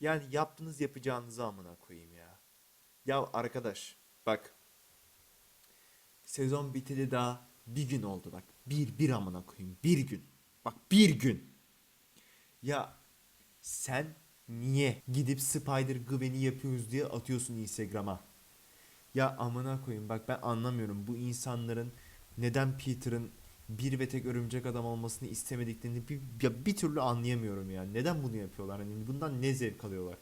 Yani yaptığınız yapacağınızı amına koyayım ya. Ya arkadaş bak. Sezon biteli daha bir gün oldu bak. Bir bir amına koyayım. Bir gün. Bak bir gün. Ya sen niye gidip Spider Gwen'i yapıyoruz diye atıyorsun Instagram'a? Ya amına koyayım bak ben anlamıyorum bu insanların neden Peter'ın bir ve tek örümcek adam olmasını istemediklerini bir, ya bir türlü anlayamıyorum yani. Neden bunu yapıyorlar? Hani bundan ne zevk alıyorlar?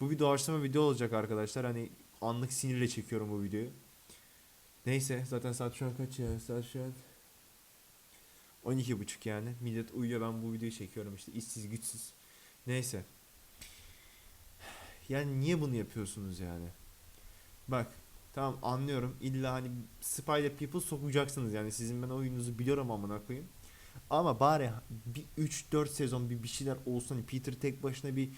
Bu bir doğaçlama video olacak arkadaşlar. Hani anlık sinirle çekiyorum bu videoyu. Neyse zaten saat şu an kaç ya? Saat şu an 12.30 yani. Millet uyuyor ben bu videoyu çekiyorum işte işsiz güçsüz. Neyse. Yani niye bunu yapıyorsunuz yani? Bak tamam anlıyorum. İlla hani Spider People sokacaksınız yani sizin ben oyununuzu biliyorum amına koyayım. Ama bari bir 3-4 sezon bir bir şeyler olsun. Hani Peter tek başına bir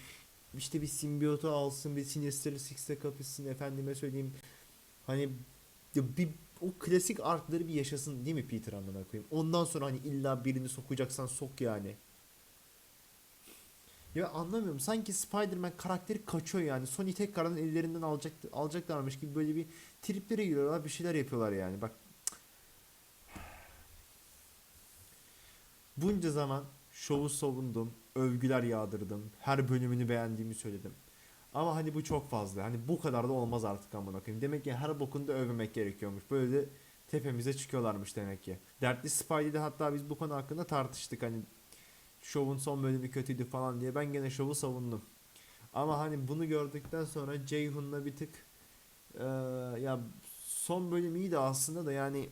işte bir simbiyotu alsın, bir Sinister Six'e kapışsın efendime söyleyeyim. Hani bir o klasik artları bir yaşasın değil mi Peter amına koyayım? Ondan sonra hani illa birini sokacaksan sok yani. Ya anlamıyorum. Sanki Spider-Man karakteri kaçıyor yani. Sony tekrardan ellerinden alacak alacaklarmış gibi böyle bir triplere giriyorlar, bir şeyler yapıyorlar yani. Bak bunca zaman şovu savundum, övgüler yağdırdım, her bölümünü beğendiğimi söyledim. Ama hani bu çok fazla. Hani bu kadar da olmaz artık amına koyayım. Demek ki her bokunda övmemek gerekiyormuş. Böyle de tepemize çıkıyorlarmış demek ki. Dertli Spidey'de hatta biz bu konu hakkında tartıştık. Hani şovun son bölümü kötüydü falan diye. Ben gene şovu savundum. Ama hani bunu gördükten sonra Ceyhun'la bir tık eee, ya son bölüm iyiydi aslında da yani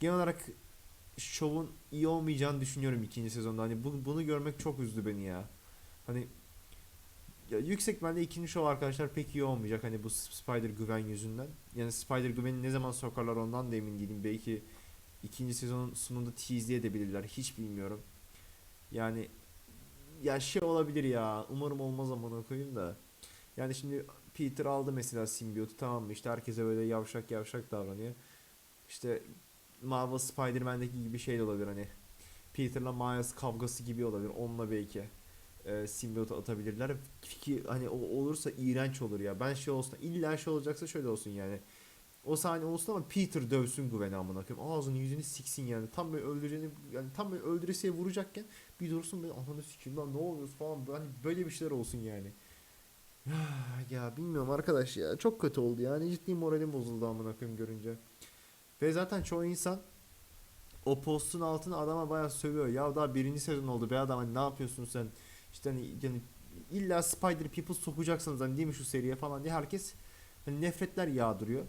genel olarak şovun iyi olmayacağını düşünüyorum ikinci sezonda. Hani bu, bunu görmek çok üzdü beni ya. Hani ya yüksek ihtimalle ikinci şov arkadaşlar pek iyi olmayacak hani bu Spider Gwen yüzünden. Yani Spider Gwen'i ne zaman sokarlar ondan da emin değilim. Belki ikinci sezonun sonunda tease'leyebilirler. Hiç bilmiyorum. Yani ya şey olabilir ya. Umarım olmaz amına koyayım da. Yani şimdi Peter aldı mesela simbiyotu tamam mı? İşte herkese böyle yavşak yavşak davranıyor. İşte Marvel Spider-Man'deki gibi şey de olabilir hani. Peter'la Miles kavgası gibi olabilir. Onunla belki e, simbiyotu atabilirler. Ki hani o olursa iğrenç olur ya. Ben şey olsun illa şey olacaksa şöyle olsun yani. O sahne olsun ama Peter dövsün Gwen'i amına koyayım. Ağzını yüzünü siksin yani. Tam böyle öldüreceğini yani tam böyle öldüresiye vuracakken bir dursun böyle ananı sikeyim lan ne oluyor falan. Hani böyle bir şeyler olsun yani. ya bilmiyorum arkadaş ya. Çok kötü oldu yani. Ciddi moralim bozuldu amına koyayım görünce. Ve zaten çoğu insan o postun altına adama bayağı sövüyor. Ya daha birinci sezon oldu be adam hani ne yapıyorsun sen? İşte hani yani illa Spider People sokacaksınız hani değil mi şu seriye falan diye herkes hani nefretler yağdırıyor.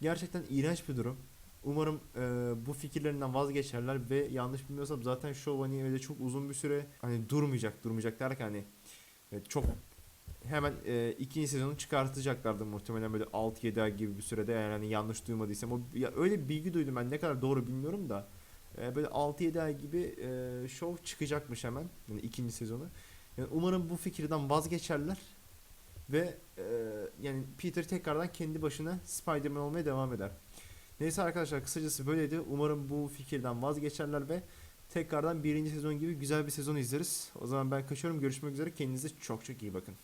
Gerçekten iğrenç bir durum. Umarım e, bu fikirlerinden vazgeçerler ve yanlış bilmiyorsam zaten show hani öyle çok uzun bir süre hani durmayacak durmayacak derken hani evet, çok hemen e, ikinci sezonu çıkartacaklardı muhtemelen böyle 6-7 ay gibi bir sürede eğer hani yanlış duymadıysam o ya öyle bir bilgi duydum ben ne kadar doğru bilmiyorum da e, böyle 6-7 ay gibi e, show çıkacakmış hemen yani ikinci sezonu. Yani umarım bu fikirden vazgeçerler ve e, yani Peter tekrardan kendi başına Spider-Man olmaya devam eder. Neyse arkadaşlar kısacası böyleydi. Umarım bu fikirden vazgeçerler ve tekrardan birinci sezon gibi güzel bir sezon izleriz. O zaman ben kaçıyorum. Görüşmek üzere. Kendinize çok çok iyi bakın.